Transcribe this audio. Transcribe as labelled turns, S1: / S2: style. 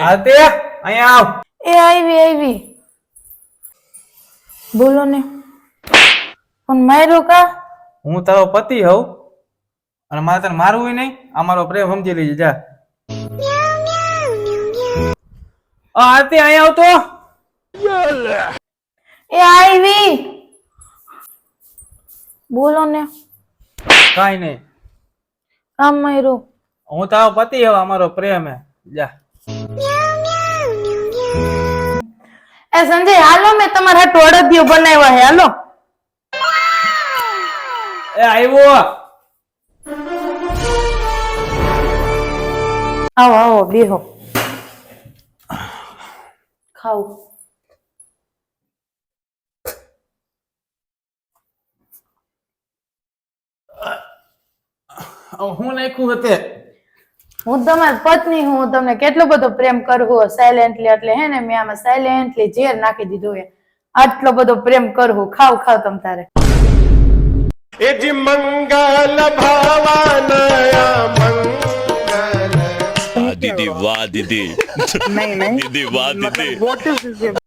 S1: આરતી અહીંયા આવ.
S2: એ આવી આવી. બોલો ને. પણ માર્યો કા?
S1: હું તારો પતિ હોઉં. અને મારે તને મારવું નહીં અમારો પ્રેમ સમજી લેજે જા. આરતી અહીંયા આવતો.
S2: એ આવી. બોલો ને.
S1: કાઈ નહીં.
S2: કામ માર્યો.
S1: હું તારો પતિ હોઉં અમારો પ્રેમ હે. જા.
S2: એ સંજય હાલો મેં તમારા હાટુ અડદિયો બનાવ્યા હે હાલો.
S1: એ આવ્યો
S2: આવો આવો બેહો. ખાવ
S1: હું નાખ્યું હતે?
S2: હું તમારી પત્ની હું તમને કેટલો બધો પ્રેમ કરવું સાયલેન્ટલી એટલે હે ને મેં આમાં સાયલેન્ટલી ઝેર નાખી દીધું હે આટલો બધો પ્રેમ કરવું ખાવ ખાવ તમ તારે.
S3: એજી મંગલ ભવનયા મંગલ.
S4: વાહ દીદી. નહીં દીદી દીદી વાહ દીદી.